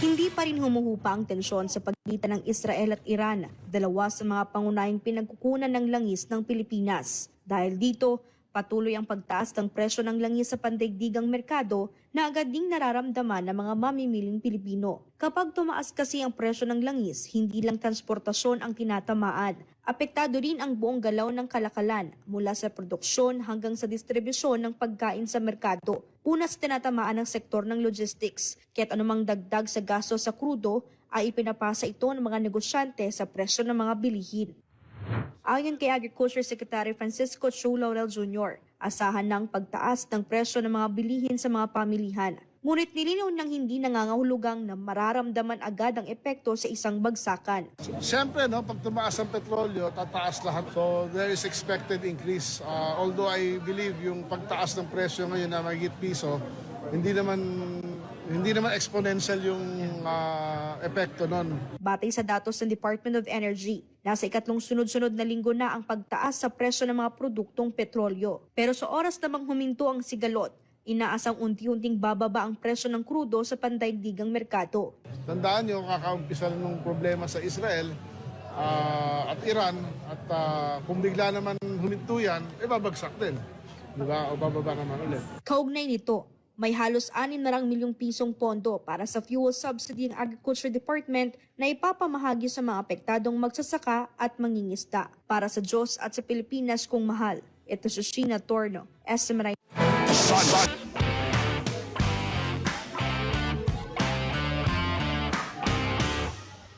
Hindi pa rin humuhupa ang tensyon sa pagitan ng Israel at Iran, dalawa sa mga pangunahing pinagkukunan ng langis ng Pilipinas. Dahil dito, patuloy ang pagtaas ng presyo ng langis sa pandaigdigang merkado na agad ding nararamdaman ng mga mamimiling Pilipino. Kapag tumaas kasi ang presyo ng langis, hindi lang transportasyon ang tinatamaan. Apektado rin ang buong galaw ng kalakalan mula sa produksyon hanggang sa distribusyon ng pagkain sa merkado. Una sa tinatamaan ng sektor ng logistics, kaya't anumang dagdag sa gasto sa krudo ay ipinapasa ito ng mga negosyante sa presyo ng mga bilihin. Ayon kay Agriculture Secretary Francisco Chu Laurel Jr., asahan ng pagtaas ng presyo ng mga bilihin sa mga pamilihan. Ngunit nilinaw ng hindi nangangahulugang na mararamdaman agad ang epekto sa isang bagsakan. Siyempre, no, pag tumaas ang petrolyo, tataas lahat. So, there is expected increase. Uh, although I believe yung pagtaas ng presyo ngayon na magigit piso, hindi naman hindi naman exponential yung uh, epekto nun. Batay sa datos ng Department of Energy, nasa ikatlong sunod-sunod na linggo na ang pagtaas sa presyo ng mga produktong petrolyo. Pero sa oras namang huminto ang sigalot, inaasang unti-unting bababa ang presyo ng krudo sa pandaigdigang merkado. Tandaan nyo, kakaumpisa ng problema sa Israel ah, at Iran at ah, kung bigla naman huminto yan, eh babagsak din. Di ba? O bababa naman ulit. Kaugnay nito, may halos 6 na lang milyong pisong pondo para sa fuel subsidy ng Agriculture Department na ipapamahagi sa mga apektadong magsasaka at mangingisda para sa Diyos at sa Pilipinas kung mahal. Ito si Sheena Torno, SMRI.